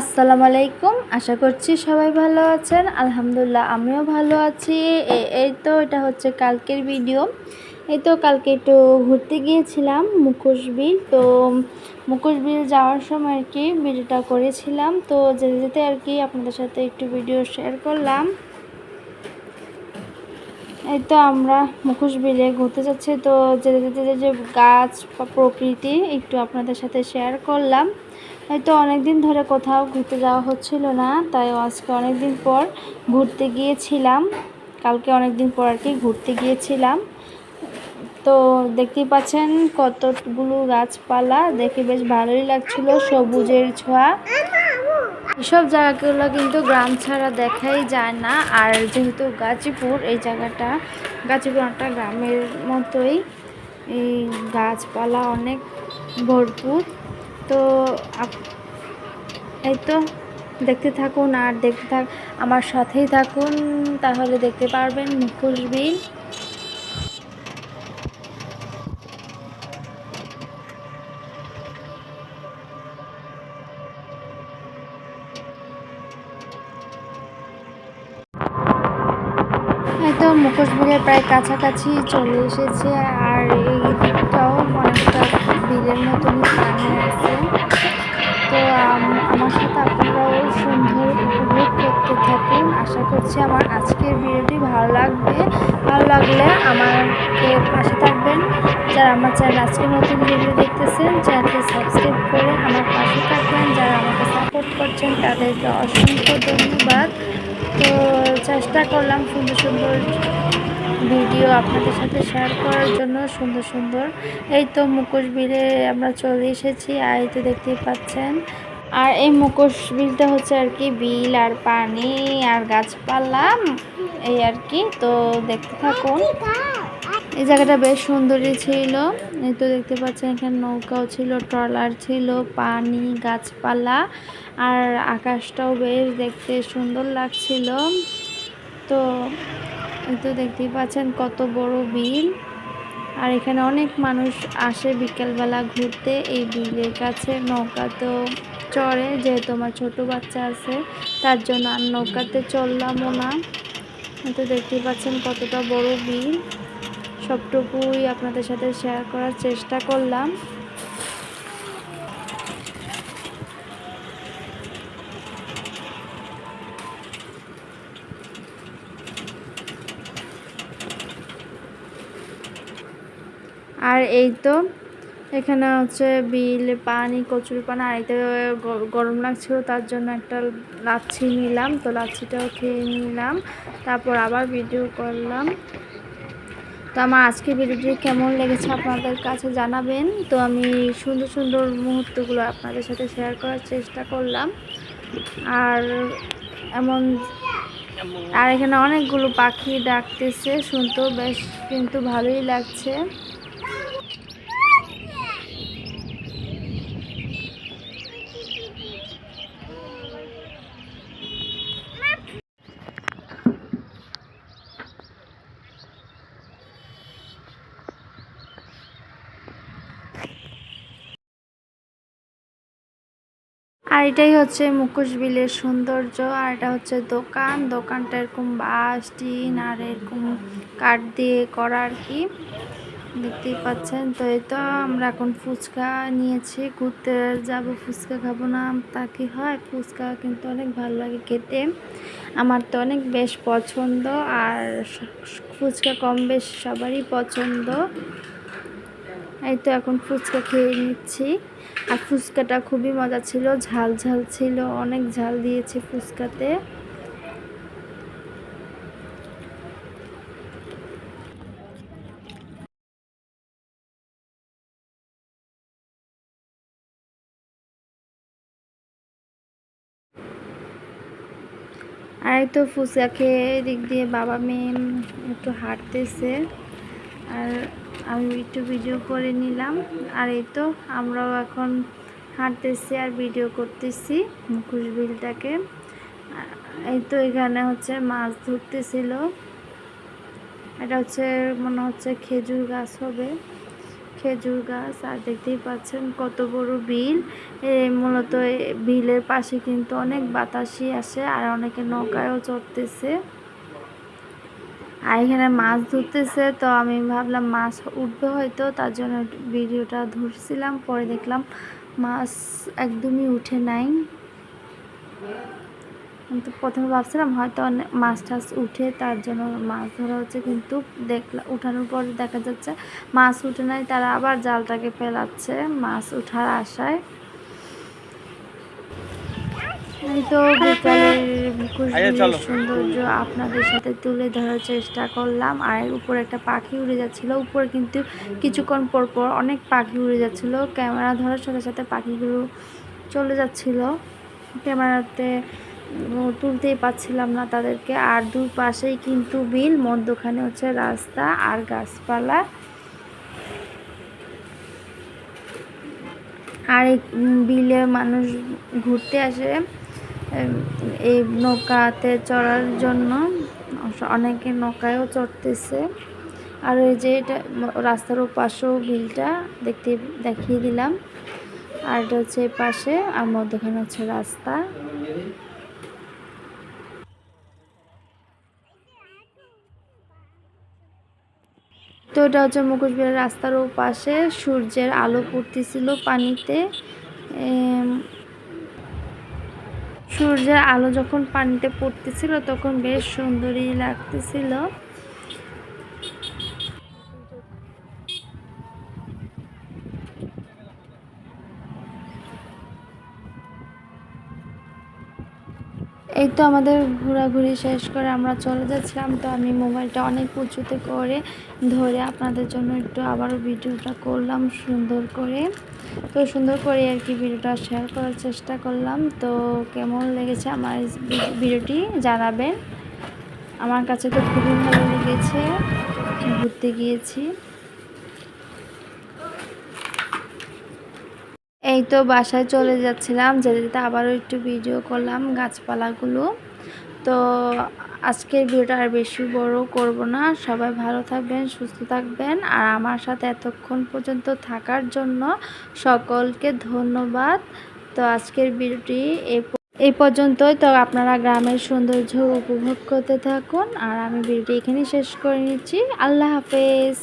আসসালামু আলাইকুম আশা করছি সবাই ভালো আছেন। আলহামদুলিল্লাহ, আমিও ভালো আছি। এই তো এটা হচ্ছে কালকের ভিডিও। এই তো কালকে একটু ঘুরতে গিয়েছিলাম, মুখোশবিল। তো মুখোশবিল যাওয়ার সময় আর কি ভিডিওটা করেছিলাম। তো যেতে যেতে আর কি আপনাদের সাথে একটু ভিডিও শেয়ার করলাম। এই তো আমরা মুখোশ বিলে ঘুরতে যাচ্ছি। তো যেতে যেতে যে গাছ বা প্রকৃতি একটু আপনাদের সাথে শেয়ার করলাম। হয়তো অনেক দিন ধরে কোথাও ঘুরতে যাওয়া হচ্ছিল না, তাই আজকে অনেক দিন পর ঘুরতে গিয়েছিলাম। কালকে অনেক দিন পর আর কি ঘুরতে গিয়েছিলাম। তো দেখতেই পাচ্ছেন কতগুলো গাছপালা, দেখে বেশ ভালোই লাগছিল সবুজের ছোঁয়া। এসব জায়গাগুলো কিন্তু গ্রাম ছাড়া দেখাই যায় না, আর যেহেতু গাজীপুর, এই জায়গাটা, গাজীপুর একটা গ্রামের মতোই। এই গাছপালা অনেক ভরপুর। তো এই তো, দেখতে থাকুন আর দেখতে থাক, আমার সাথেই থাকুন, তাহলে দেখতে পারবেন মুখোশ বিল। এই তো, মুখোশ বিলের প্রায় কাছাকাছি চলে এসেছে, আর এই দিকটাও অনেকটা বিলের মতনই পানি আছে তো আমার সাথে আপনারাও সুন্দর উপভোগ করতে থাকুন। আশা করছি আমার আজকের ভিডিওটি ভালো লাগবে। ভালো লাগলে আমাকে পাশে থাকবেন। যারা আমার চ্যানেল আজকে নতুন ভিডিও দেখতেছেন, চ্যানেলটি সাবস্ক্রাইব করে আমার পাশে থাকবেন। যারা আমাকে সাপোর্ট করছেন, তাদেরকে অসংখ্য ধন্যবাদ। তো, চেষ্টা করলাম সুন্দর সুন্দর ভিডিও আপনাদের সাথে শেয়ার করার জন্য সুন্দর সুন্দর। এই তো মুখোশ বিলে আমরা চলে এসেছি, আর এই তো দেখতেই পাচ্ছেন। আর এই মুখোশ বিলটা হচ্ছে আর কি বিল আর পানি আর গাছপালা, এই আর কি। তো দেখতে থাকুন। এই জায়গাটা বেশ সুন্দরই ছিল। এই তো দেখতে পাচ্ছেন, এখানে নৌকাও ছিল, ট্রলার ছিল, পানি, গাছপালা, আর আকাশটাও বেশ দেখতে সুন্দর লাগছিল। তো তো দেখতেই পাচ্ছেন কত বড় বিল। আর এখানে অনেক মানুষ আসে বিকেলবেলা ঘুরতে। এই বিলের কাছে নৌকা তো চড়ে, যেহেতু আমার ছোট বাচ্চা আছে, তার জন্য আর নৌকাতে চললামও না। তো দেখতেই পাচ্ছেন কতটা বড় বিল। সবটুকুই আপনাদের সাথে শেয়ার করার চেষ্টা করলাম। আর এই তো, এখানে হচ্ছে বিল, পানি, কচুরি পানি, আর এতে গরম লাগছিল, তার জন্য একটা লাচ্ছি নিলাম। তো লাচ্ছিটাও খেয়ে নিলাম, তারপর আবার ভিডিও করলাম। তো আমার আজকে ভিডিওটি কেমন লেগেছে আপনাদের কাছে জানাবেন। তো আমি সুন্দর সুন্দর মুহূর্তগুলো আপনাদের সাথে শেয়ার করার চেষ্টা করলাম। আর এমন, আর এখানে অনেকগুলো পাখি ডাকতেছে, শুনতেও বেশ কিন্তু ভালোই লাগছে। এটাই হচ্ছে মুখোশ বিলের সৌন্দর্য, আর এটা হচ্ছে দোকান। দোকানটা এরকম বাঁশ, টিন, আর এরকম কাঠ দিয়ে করা আর কি। দেখতেই পাচ্ছেন? তো এই তো আমরা এখন ফুচকা নিয়েছি। ঘুরতে যাব, ফুচকা খাব না, তা কি হয়? ফুচকা কিন্তু অনেক ভালো লাগে খেতে। আমার তো অনেক বেশ পছন্দ, আর ফুচকা কম বেশ সবারই পছন্দ। এই তো এখন ফুচকা খেয়ে নিচ্ছি। আর ফুচকাটা খুবই মজা ছিল, ঝাল ঝাল ছিল, অনেক ঝাল দিয়েছে ফুচকাতে। আর তো ফুচকা খেয়ে এদিক দিয়ে বাবা মেয়ে একটু হাঁটতেছে। আর আমি একটু ভিডিও করে নিলাম। আর এই তো আমরাও এখন হাঁটতেছি আর ভিডিও করতেছি মুখোশ বিলটাকে। এই তো এখানে হচ্ছে মাছ ধরতেছিল। এটা হচ্ছে, মনে হচ্ছে খেজুর গাছ হবে। খেজুর গাছ, আর দেখতেই পাচ্ছেন কত বড় বিল। মূলত বিলের পাশে কিন্তু অনেক বাতাসই আসে আর অনেকে নৌকায়ও চড়তেছে। আর এখানে মাছ ধরতেছে, তো আমি ভাবলাম মাছ উঠবে হয়তো, তার জন্য ভিডিওটা ধরছিলাম, পরে দেখলাম মাছ একদমই উঠে নাই। কিন্তু প্রথমে ভাবছিলাম হয়তো মাছ টাছ উঠে, তার জন্য মাছ ধরা হচ্ছে, কিন্তু দেখলাম উঠানোর পর দেখা যাচ্ছে মাছ উঠে নাই, তারা আবার জালটাকে ফেলাচ্ছে মাছ উঠার আশায়। তো বিকালের কুচবিহারের সৌন্দর্য আপনাদের সাথে তুলে ধরার চেষ্টা করলাম। আর উপরে একটা পাখি উড়ে যাচ্ছিল। উপরে কিন্তু কিছুক্ষণ পর পর অনেক পাখি উড়ে যাচ্ছিল। ক্যামেরা ধরার সাথে সাথে পাখিগুলো চলে যাচ্ছিল। ক্যামেরাতে তুলতেই পাচ্ছিলাম না তাদেরকে। আর দুই পাশেই কিন্তু বিল মধ্যখানে হচ্ছে রাস্তা আর গাছপালা। আর উম, বিলে মানুষ ঘুরতে আসে। এই নৌকাতে চড়ার জন্য অনেকে নৌকায়ও চড়তেছে। আর ওই যে এটা রাস্তার পাশেও বিলটা দেখতে, দেখিয়ে দিলাম। আর এটা হচ্ছে পাশে আর মধ্যখানে হচ্ছে রাস্তা। তো এটা হচ্ছে মুখোশবিহার রাস্তার পাশে সূর্যের আলো পড়তেছিল পানিতে। সূর্যের আলো যখন পানিতে পড়তেছিল তখন বেশ সুন্দরই লাগতেছিল। এই তো আমাদের ঘোরাঘুরি শেষ করে আমরা চলে যাচ্ছিলাম। তো আমি মোবাইলটা অনেক উঁচুতে করে ধরে আপনাদের জন্য একটু আবারও ভিডিওটা করলাম সুন্দর করে। তো সুন্দর করে আর কি ভিডিওটা শেয়ার করার চেষ্টা করলাম। তো কেমন লেগেছে আমার ভিডিওটি জানাবেন। আমার কাছে তো খুবই ভালো লেগেছে। ঘুরতে গিয়েছি। এই তো বাসায় চলে যাচ্ছিলাম যেতে যেতে আবারও একটু ভিডিও করলাম গাছপালাগুলো। তো আজকের ভিডিওটা আর বেশি বড় করব না। সবাই ভালো থাকবেন, সুস্থ থাকবেন। আর আমার সাথে এতক্ষণ পর্যন্ত থাকার জন্য সকলকে ধন্যবাদ। তো আজকের ভিডিওটি এই পর্যন্তই। তো আপনারা গ্রামের সৌন্দর্য উপভোগ করতে থাকুন। আর আমি ভিডিওটি এখানেই শেষ করে নিচ্ছি। আল্লাহ হাফেজ।